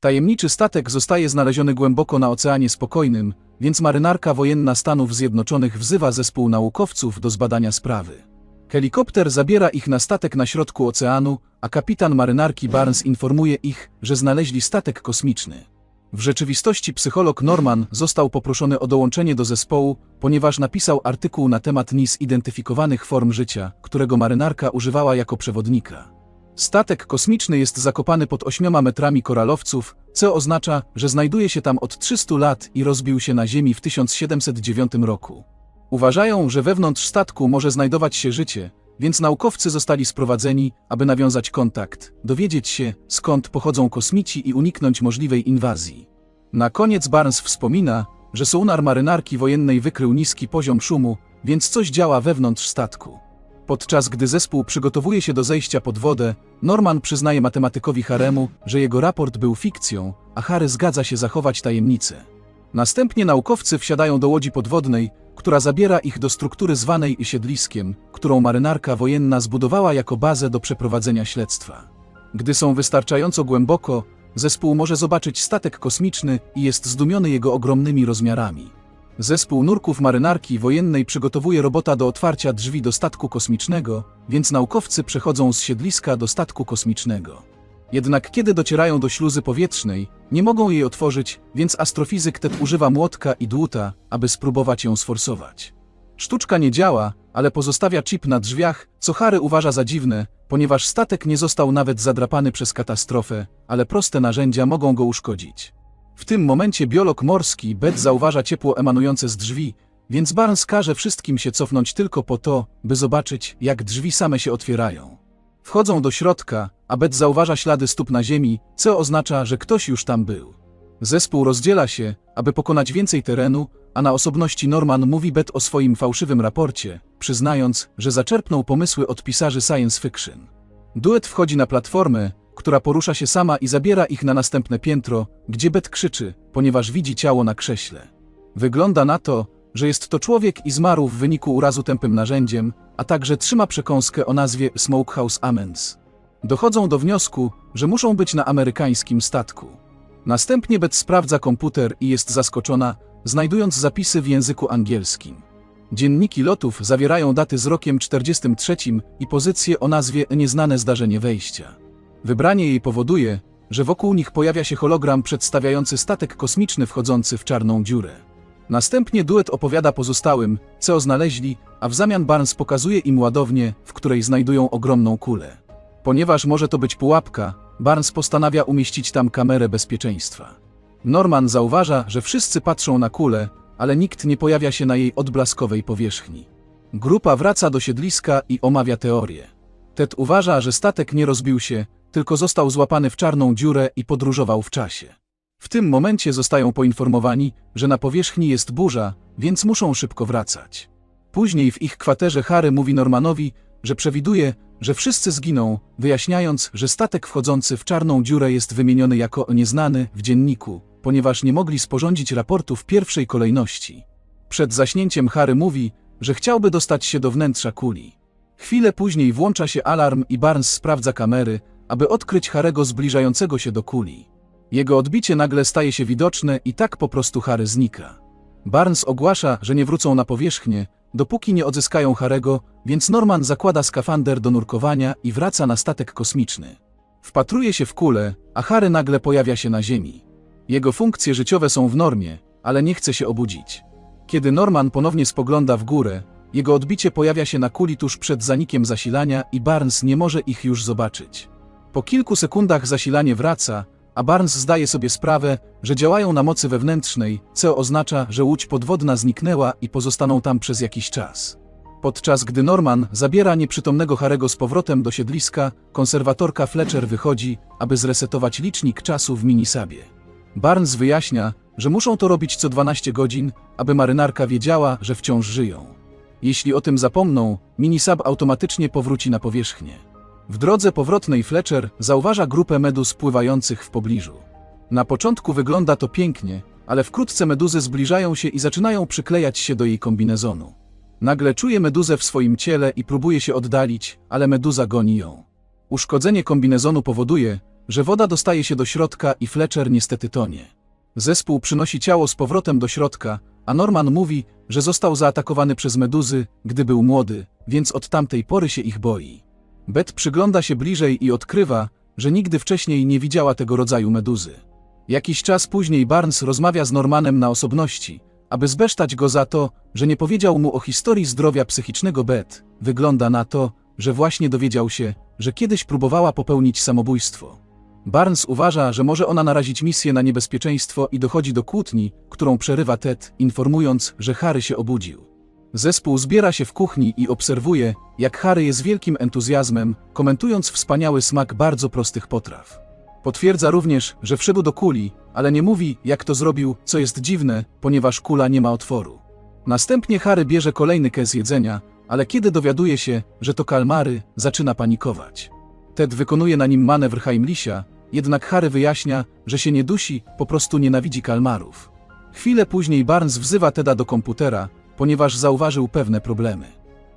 Tajemniczy statek zostaje znaleziony głęboko na Oceanie Spokojnym, więc marynarka wojenna Stanów Zjednoczonych wzywa zespół naukowców do zbadania sprawy. Helikopter zabiera ich na statek na środku oceanu, a kapitan marynarki Barnes informuje ich, że znaleźli statek kosmiczny. W rzeczywistości psycholog Norman został poproszony o dołączenie do zespołu, ponieważ napisał artykuł na temat niezidentyfikowanych form życia, którego marynarka używała jako przewodnika. Statek kosmiczny jest zakopany pod 8 metrami koralowców, co oznacza, że znajduje się tam od 300 lat i rozbił się na Ziemi w 1709 roku. Uważają, że wewnątrz statku może znajdować się życie, więc naukowcy zostali sprowadzeni, aby nawiązać kontakt, dowiedzieć się, skąd pochodzą kosmici i uniknąć możliwej inwazji. Na koniec Barnes wspomina, że sonar marynarki wojennej wykrył niski poziom szumu, więc coś działa wewnątrz statku. Podczas gdy zespół przygotowuje się do zejścia pod wodę, Norman przyznaje matematykowi Haremu, że jego raport był fikcją, a Harry zgadza się zachować tajemnicę. Następnie naukowcy wsiadają do łodzi podwodnej, która zabiera ich do struktury zwanej siedliskiem, którą marynarka wojenna zbudowała jako bazę do przeprowadzenia śledztwa. Gdy są wystarczająco głęboko, zespół może zobaczyć statek kosmiczny i jest zdumiony jego ogromnymi rozmiarami. Zespół nurków marynarki wojennej przygotowuje robota do otwarcia drzwi do statku kosmicznego, więc naukowcy przechodzą z siedliska do statku kosmicznego. Jednak kiedy docierają do śluzy powietrznej, nie mogą jej otworzyć, więc astrofizyk Ted używa młotka i dłuta, aby spróbować ją sforsować. Sztuczka nie działa, ale pozostawia chip na drzwiach, co Harry uważa za dziwne, ponieważ statek nie został nawet zadrapany przez katastrofę, ale proste narzędzia mogą go uszkodzić. W tym momencie biolog morski Bet zauważa ciepło emanujące z drzwi, więc Barnes każe wszystkim się cofnąć tylko po to, by zobaczyć, jak drzwi same się otwierają. Wchodzą do środka, a Bet zauważa ślady stóp na ziemi, co oznacza, że ktoś już tam był. Zespół rozdziela się, aby pokonać więcej terenu, a na osobności Norman mówi Bet o swoim fałszywym raporcie, przyznając, że zaczerpnął pomysły od pisarzy science fiction. Duet wchodzi na platformę, która porusza się sama i zabiera ich na następne piętro, gdzie Bet krzyczy, ponieważ widzi ciało na krześle. Wygląda na to, że jest to człowiek i zmarł w wyniku urazu tępym narzędziem, a także trzyma przekąskę o nazwie Smokehouse Amends. Dochodzą do wniosku, że muszą być na amerykańskim statku. Następnie Bet sprawdza komputer i jest zaskoczona, znajdując zapisy w języku angielskim. Dzienniki lotów zawierają daty z rokiem 43 i pozycję o nazwie Nieznane zdarzenie wejścia. Wybranie jej powoduje, że wokół nich pojawia się hologram przedstawiający statek kosmiczny wchodzący w czarną dziurę. Następnie duet opowiada pozostałym, co znaleźli, a w zamian Barnes pokazuje im ładownię, w której znajdują ogromną kulę. Ponieważ może to być pułapka, Barnes postanawia umieścić tam kamerę bezpieczeństwa. Norman zauważa, że wszyscy patrzą na kulę, ale nikt nie pojawia się na jej odblaskowej powierzchni. Grupa wraca do siedliska i omawia teorię. Ted uważa, że statek nie rozbił się, tylko został złapany w czarną dziurę i podróżował w czasie. W tym momencie zostają poinformowani, że na powierzchni jest burza, więc muszą szybko wracać. Później w ich kwaterze Harry mówi Normanowi, że przewiduje, że wszyscy zginą, wyjaśniając, że statek wchodzący w czarną dziurę jest wymieniony jako nieznany w dzienniku, ponieważ nie mogli sporządzić raportu w pierwszej kolejności. Przed zaśnięciem Harry mówi, że chciałby dostać się do wnętrza kuli. Chwilę później włącza się alarm i Barnes sprawdza kamery, aby odkryć Harego zbliżającego się do kuli. Jego odbicie nagle staje się widoczne i tak po prostu Harry znika. Barnes ogłasza, że nie wrócą na powierzchnię, dopóki nie odzyskają Harego, więc Norman zakłada skafander do nurkowania i wraca na statek kosmiczny. Wpatruje się w kulę, a Harry nagle pojawia się na Ziemi. Jego funkcje życiowe są w normie, ale nie chce się obudzić. Kiedy Norman ponownie spogląda w górę, jego odbicie pojawia się na kuli tuż przed zanikiem zasilania i Barnes nie może ich już zobaczyć. Po kilku sekundach zasilanie wraca, a Barnes zdaje sobie sprawę, że działają na mocy wewnętrznej, co oznacza, że łódź podwodna zniknęła i pozostaną tam przez jakiś czas. Podczas gdy Norman zabiera nieprzytomnego Harego z powrotem do siedliska, konserwatorka Fletcher wychodzi, aby zresetować licznik czasu w minisabie. Barnes wyjaśnia, że muszą to robić co 12 godzin, aby marynarka wiedziała, że wciąż żyją. Jeśli o tym zapomną, minisab automatycznie powróci na powierzchnię. W drodze powrotnej Fletcher zauważa grupę meduz pływających w pobliżu. Na początku wygląda to pięknie, ale wkrótce meduzy zbliżają się i zaczynają przyklejać się do jej kombinezonu. Nagle czuje meduzę w swoim ciele i próbuje się oddalić, ale meduza goni ją. Uszkodzenie kombinezonu powoduje, że woda dostaje się do środka i Fletcher niestety tonie. Zespół przynosi ciało z powrotem do środka, a Norman mówi, że został zaatakowany przez meduzy, gdy był młody, więc od tamtej pory się ich boi. Beth przygląda się bliżej i odkrywa, że nigdy wcześniej nie widziała tego rodzaju meduzy. Jakiś czas później Barnes rozmawia z Normanem na osobności, aby zbesztać go za to, że nie powiedział mu o historii zdrowia psychicznego Beth. Wygląda na to, że właśnie dowiedział się, że kiedyś próbowała popełnić samobójstwo. Barnes uważa, że może ona narazić misję na niebezpieczeństwo i dochodzi do kłótni, którą przerywa Ted, informując, że Harry się obudził. Zespół zbiera się w kuchni i obserwuje, jak Harry jest wielkim entuzjazmem, komentując wspaniały smak bardzo prostych potraw. Potwierdza również, że wszedł do kuli, ale nie mówi, jak to zrobił, co jest dziwne, ponieważ kula nie ma otworu. Następnie Harry bierze kolejny kez jedzenia, ale kiedy dowiaduje się, że to kalmary, zaczyna panikować. Ted wykonuje na nim manewr Heimlicha, jednak Harry wyjaśnia, że się nie dusi, po prostu nienawidzi kalmarów. Chwilę później Barnes wzywa Teda do komputera, ponieważ zauważył pewne problemy.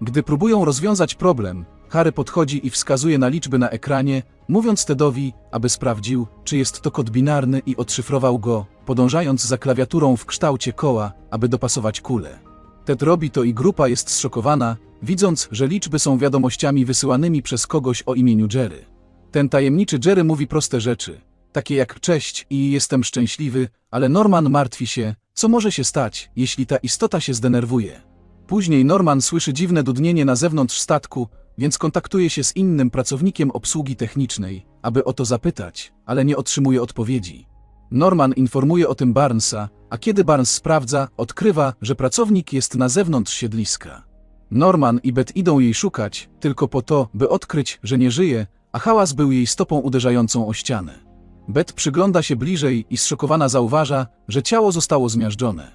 Gdy próbują rozwiązać problem, Harry podchodzi i wskazuje na liczby na ekranie, mówiąc Tedowi, aby sprawdził, czy jest to kod binarny i odszyfrował go, podążając za klawiaturą w kształcie koła, aby dopasować kulę. Ted robi to i grupa jest zszokowana, widząc, że liczby są wiadomościami wysyłanymi przez kogoś o imieniu Jerry. Ten tajemniczy Jerry mówi proste rzeczy, takie jak cześć i jestem szczęśliwy, ale Norman martwi się, co może się stać, jeśli ta istota się zdenerwuje. Później Norman słyszy dziwne dudnienie na zewnątrz statku, więc kontaktuje się z innym pracownikiem obsługi technicznej, aby o to zapytać, ale nie otrzymuje odpowiedzi. Norman informuje o tym Barnesa, a kiedy Barnes sprawdza, odkrywa, że pracownik jest na zewnątrz siedliska. Norman i Beth idą jej szukać, tylko po to, by odkryć, że nie żyje, a hałas był jej stopą uderzającą o ścianę. Beth przygląda się bliżej i zszokowana zauważa, że ciało zostało zmiażdżone.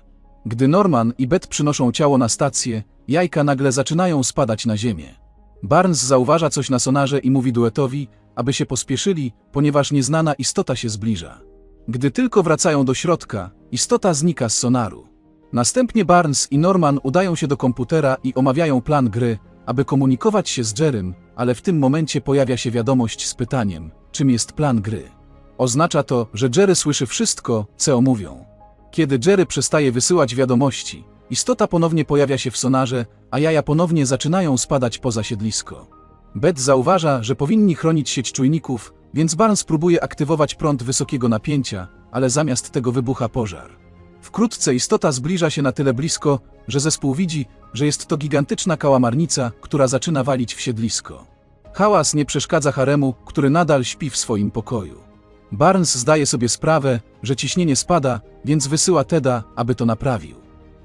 Gdy Norman i Beth przynoszą ciało na stację, jajka nagle zaczynają spadać na ziemię. Barnes zauważa coś na sonarze i mówi duetowi, aby się pospieszyli, ponieważ nieznana istota się zbliża. Gdy tylko wracają do środka, istota znika z sonaru. Następnie Barnes i Norman udają się do komputera i omawiają plan gry, aby komunikować się z Jerem, ale w tym momencie pojawia się wiadomość z pytaniem, czym jest plan gry. Oznacza to, że Jerry słyszy wszystko, co mówią. Kiedy Jerry przestaje wysyłać wiadomości, istota ponownie pojawia się w sonarze, a jaja ponownie zaczynają spadać poza siedlisko. Beth zauważa, że powinni chronić sieć czujników, więc Barnes próbuje aktywować prąd wysokiego napięcia, ale zamiast tego wybucha pożar. Wkrótce istota zbliża się na tyle blisko, że zespół widzi, że jest to gigantyczna kałamarnica, która zaczyna walić w siedlisko. Hałas nie przeszkadza Haremu, który nadal śpi w swoim pokoju. Barnes zdaje sobie sprawę, że ciśnienie spada, więc wysyła Teda, aby to naprawił.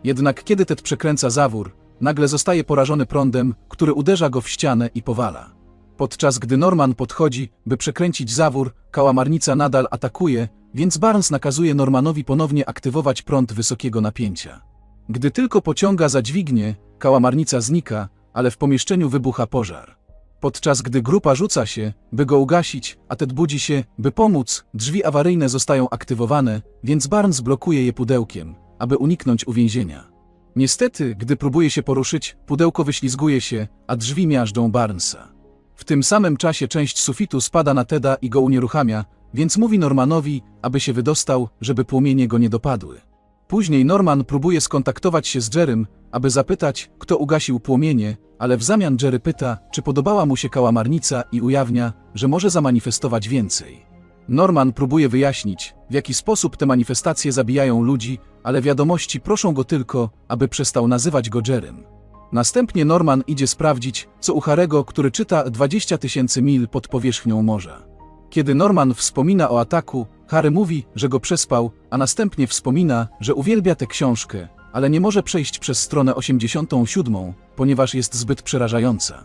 Jednak kiedy Ted przekręca zawór, nagle zostaje porażony prądem, który uderza go w ścianę i powala. Podczas gdy Norman podchodzi, by przekręcić zawór, kałamarnica nadal atakuje, więc Barnes nakazuje Normanowi ponownie aktywować prąd wysokiego napięcia. Gdy tylko pociąga za dźwignię, kałamarnica znika, ale w pomieszczeniu wybucha pożar. Podczas gdy grupa rzuca się, by go ugasić, a Ted budzi się, by pomóc, drzwi awaryjne zostają aktywowane, więc Barnes blokuje je pudełkiem, aby uniknąć uwięzienia. Niestety, gdy próbuje się poruszyć, pudełko wyślizguje się, a drzwi miażdżą Barnesa. W tym samym czasie część sufitu spada na Teda i go unieruchamia, więc mówi Normanowi, aby się wydostał, żeby płomienie go nie dopadły. Później Norman próbuje skontaktować się z Jerrym, aby zapytać, kto ugasił płomienie, ale w zamian Jerry pyta, czy podobała mu się kałamarnica i ujawnia, że może zamanifestować więcej. Norman próbuje wyjaśnić, w jaki sposób te manifestacje zabijają ludzi, ale wiadomości proszą go tylko, aby przestał nazywać go Jerem. Następnie Norman idzie sprawdzić, co u Harego, który czyta 20 tysięcy mil pod powierzchnią morza. Kiedy Norman wspomina o ataku, Harry mówi, że go przespał, a następnie wspomina, że uwielbia tę książkę, ale nie może przejść przez stronę 87, ponieważ jest zbyt przerażająca.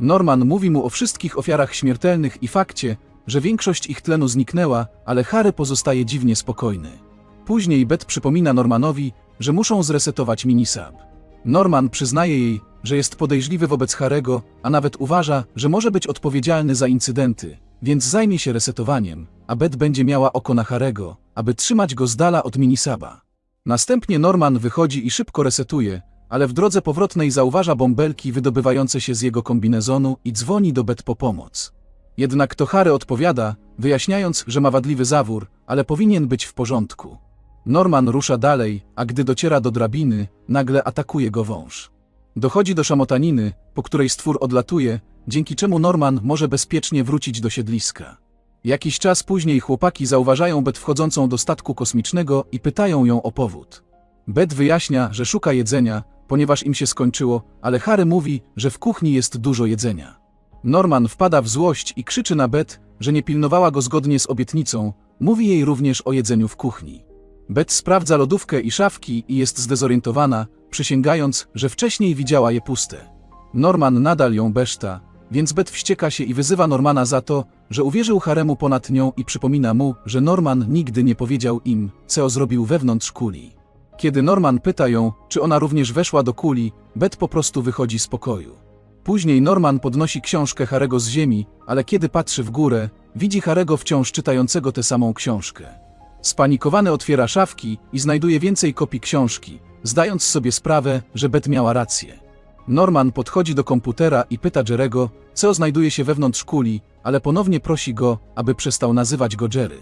Norman mówi mu o wszystkich ofiarach śmiertelnych i fakcie, że większość ich tlenu zniknęła, ale Harry pozostaje dziwnie spokojny. Później Beth przypomina Normanowi, że muszą zresetować minisab. Norman przyznaje jej, że jest podejrzliwy wobec Harego, a nawet uważa, że może być odpowiedzialny za incydenty, więc zajmie się resetowaniem, a Beth będzie miała oko na Harego, aby trzymać go z dala od minisaba. Następnie Norman wychodzi i szybko resetuje, ale w drodze powrotnej zauważa bąbelki wydobywające się z jego kombinezonu i dzwoni do Beth po pomoc. Jednak to Harry odpowiada, wyjaśniając, że ma wadliwy zawór, ale powinien być w porządku. Norman rusza dalej, a gdy dociera do drabiny, nagle atakuje go wąż. Dochodzi do szamotaniny, po której stwór odlatuje, dzięki czemu Norman może bezpiecznie wrócić do siedliska. Jakiś czas później chłopaki zauważają Bet wchodzącą do statku kosmicznego i pytają ją o powód. Bet wyjaśnia, że szuka jedzenia, ponieważ im się skończyło, ale Harry mówi, że w kuchni jest dużo jedzenia. Norman wpada w złość i krzyczy na Bet, że nie pilnowała go zgodnie z obietnicą, mówi jej również o jedzeniu w kuchni. Bet sprawdza lodówkę i szafki i jest zdezorientowana, przysięgając, że wcześniej widziała je puste. Norman nadal ją beszta, więc Bet wścieka się i wyzywa Normana za to, że uwierzył Haremu ponad nią i przypomina mu, że Norman nigdy nie powiedział im, co zrobił wewnątrz kuli. Kiedy Norman pyta ją, czy ona również weszła do kuli, Bet po prostu wychodzi z pokoju. Później Norman podnosi książkę Harego z ziemi, ale kiedy patrzy w górę, widzi Harego wciąż czytającego tę samą książkę. Spanikowany otwiera szafki i znajduje więcej kopii książki, zdając sobie sprawę, że Bet miała rację. Norman podchodzi do komputera i pyta Jerego, co znajduje się wewnątrz kuli, ale ponownie prosi go, aby przestał nazywać go Jerry.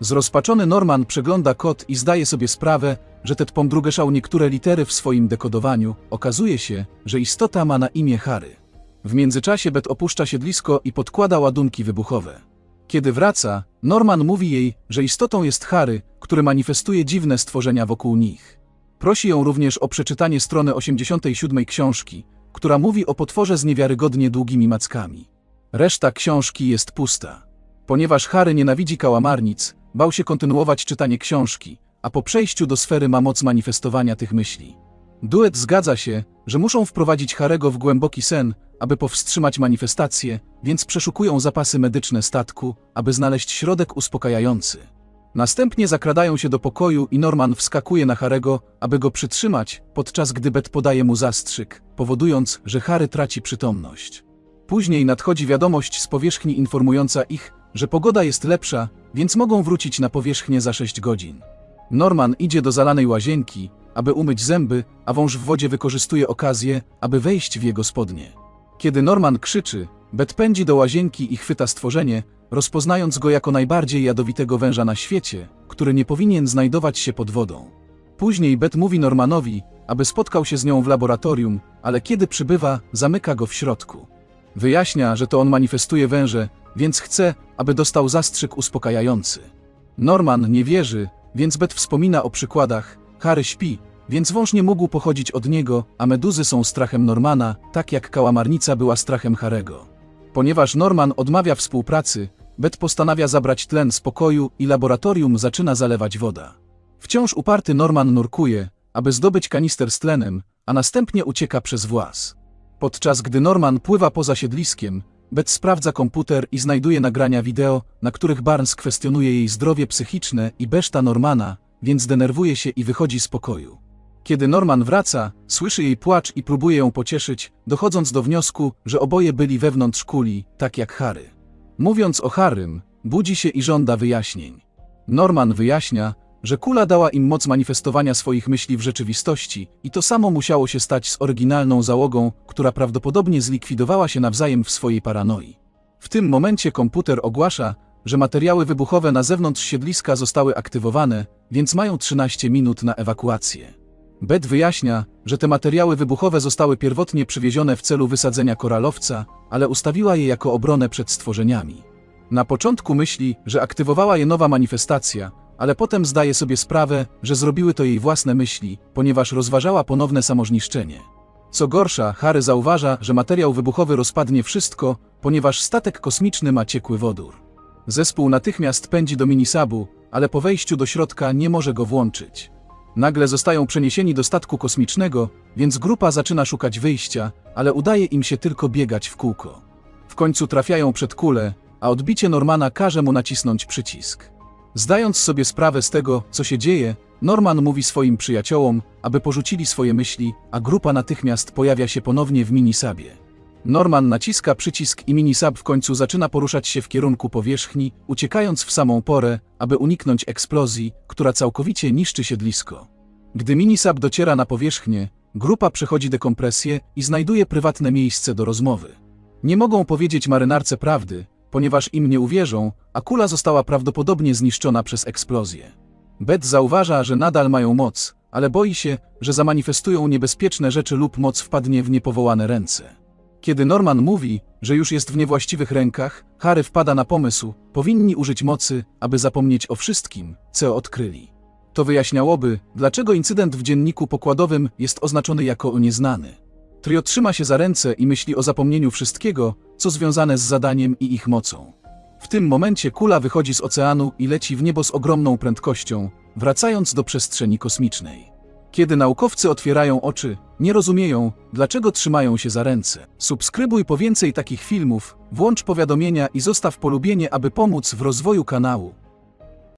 Zrozpaczony Norman przegląda kod i zdaje sobie sprawę, że Ted pomdrugeszał niektóre litery w swoim dekodowaniu. Okazuje się, że istota ma na imię Harry. W międzyczasie Bet opuszcza siedlisko i podkłada ładunki wybuchowe. Kiedy wraca, Norman mówi jej, że istotą jest Harry, który manifestuje dziwne stworzenia wokół nich. Prosi ją również o przeczytanie strony 87 książki, która mówi o potworze z niewiarygodnie długimi mackami. Reszta książki jest pusta. Ponieważ Harry nienawidzi kałamarnic, bał się kontynuować czytanie książki, a po przejściu do sfery ma moc manifestowania tych myśli. Duet zgadza się, że muszą wprowadzić Harego w głęboki sen, aby powstrzymać manifestację, więc przeszukują zapasy medyczne statku, aby znaleźć środek uspokajający. Następnie zakradają się do pokoju i Norman wskakuje na Harego, aby go przytrzymać, podczas gdy Bet podaje mu zastrzyk, powodując, że Harry traci przytomność. Później nadchodzi wiadomość z powierzchni informująca ich, że pogoda jest lepsza, więc mogą wrócić na powierzchnię za 6 godzin. Norman idzie do zalanej łazienki, aby umyć zęby, a wąż w wodzie wykorzystuje okazję, aby wejść w jego spodnie. Kiedy Norman krzyczy, Bet pędzi do łazienki i chwyta stworzenie, rozpoznając go jako najbardziej jadowitego węża na świecie, który nie powinien znajdować się pod wodą. Później Bet mówi Normanowi, aby spotkał się z nią w laboratorium, ale kiedy przybywa, zamyka go w środku. Wyjaśnia, że to on manifestuje węże, więc chce, aby dostał zastrzyk uspokajający. Norman nie wierzy, więc Bet wspomina o przykładach, Harry śpi, więc wąż nie mógł pochodzić od niego, a meduzy są strachem Normana, tak jak kałamarnica była strachem Harego. Ponieważ Norman odmawia współpracy, Bet postanawia zabrać tlen z pokoju i laboratorium zaczyna zalewać woda. Wciąż uparty Norman nurkuje, aby zdobyć kanister z tlenem, a następnie ucieka przez włas. Podczas gdy Norman pływa poza siedliskiem, Bet sprawdza komputer i znajduje nagrania wideo, na których Barnes kwestionuje jej zdrowie psychiczne i beszta Normana, więc denerwuje się i wychodzi z pokoju. Kiedy Norman wraca, słyszy jej płacz i próbuje ją pocieszyć, dochodząc do wniosku, że oboje byli wewnątrz kuli, tak jak Harry. Mówiąc o Harrym, budzi się i żąda wyjaśnień. Norman wyjaśnia, że kula dała im moc manifestowania swoich myśli w rzeczywistości i to samo musiało się stać z oryginalną załogą, która prawdopodobnie zlikwidowała się nawzajem w swojej paranoi. W tym momencie komputer ogłasza, że materiały wybuchowe na zewnątrz siedliska zostały aktywowane, więc mają 13 minut na ewakuację. Bet wyjaśnia, że te materiały wybuchowe zostały pierwotnie przywiezione w celu wysadzenia koralowca, ale ustawiła je jako obronę przed stworzeniami. Na początku myśli, że aktywowała je nowa manifestacja, ale potem zdaje sobie sprawę, że zrobiły to jej własne myśli, ponieważ rozważała ponowne samożniszczenie. Co gorsza, Harry zauważa, że materiał wybuchowy rozpadnie wszystko, ponieważ statek kosmiczny ma ciekły wodór. Zespół natychmiast pędzi do minisabu, ale po wejściu do środka nie może go włączyć. Nagle zostają przeniesieni do statku kosmicznego, więc grupa zaczyna szukać wyjścia, ale udaje im się tylko biegać w kółko. W końcu trafiają przed kulę, a odbicie Normana każe mu nacisnąć przycisk. Zdając sobie sprawę z tego, co się dzieje, Norman mówi swoim przyjaciołom, aby porzucili swoje myśli, a grupa natychmiast pojawia się ponownie w minisabie. Norman naciska przycisk i minisab w końcu zaczyna poruszać się w kierunku powierzchni, uciekając w samą porę, aby uniknąć eksplozji, która całkowicie niszczy siedlisko. Gdy minisab dociera na powierzchnię, grupa przechodzi dekompresję i znajduje prywatne miejsce do rozmowy. Nie mogą powiedzieć marynarce prawdy, ponieważ im nie uwierzą, a kula została prawdopodobnie zniszczona przez eksplozję. Beth zauważa, że nadal mają moc, ale boi się, że zamanifestują niebezpieczne rzeczy lub moc wpadnie w niepowołane ręce. Kiedy Norman mówi, że już jest w niewłaściwych rękach, Harry wpada na pomysł, powinni użyć mocy, aby zapomnieć o wszystkim, co odkryli. To wyjaśniałoby, dlaczego incydent w dzienniku pokładowym jest oznaczony jako nieznany. Trio trzyma się za ręce i myśli o zapomnieniu wszystkiego, co związane z zadaniem i ich mocą. W tym momencie kula wychodzi z oceanu i leci w niebo z ogromną prędkością, wracając do przestrzeni kosmicznej. Kiedy naukowcy otwierają oczy, nie rozumieją, dlaczego trzymają się za ręce. Subskrybuj po więcej takich filmów, włącz powiadomienia i zostaw polubienie, aby pomóc w rozwoju kanału.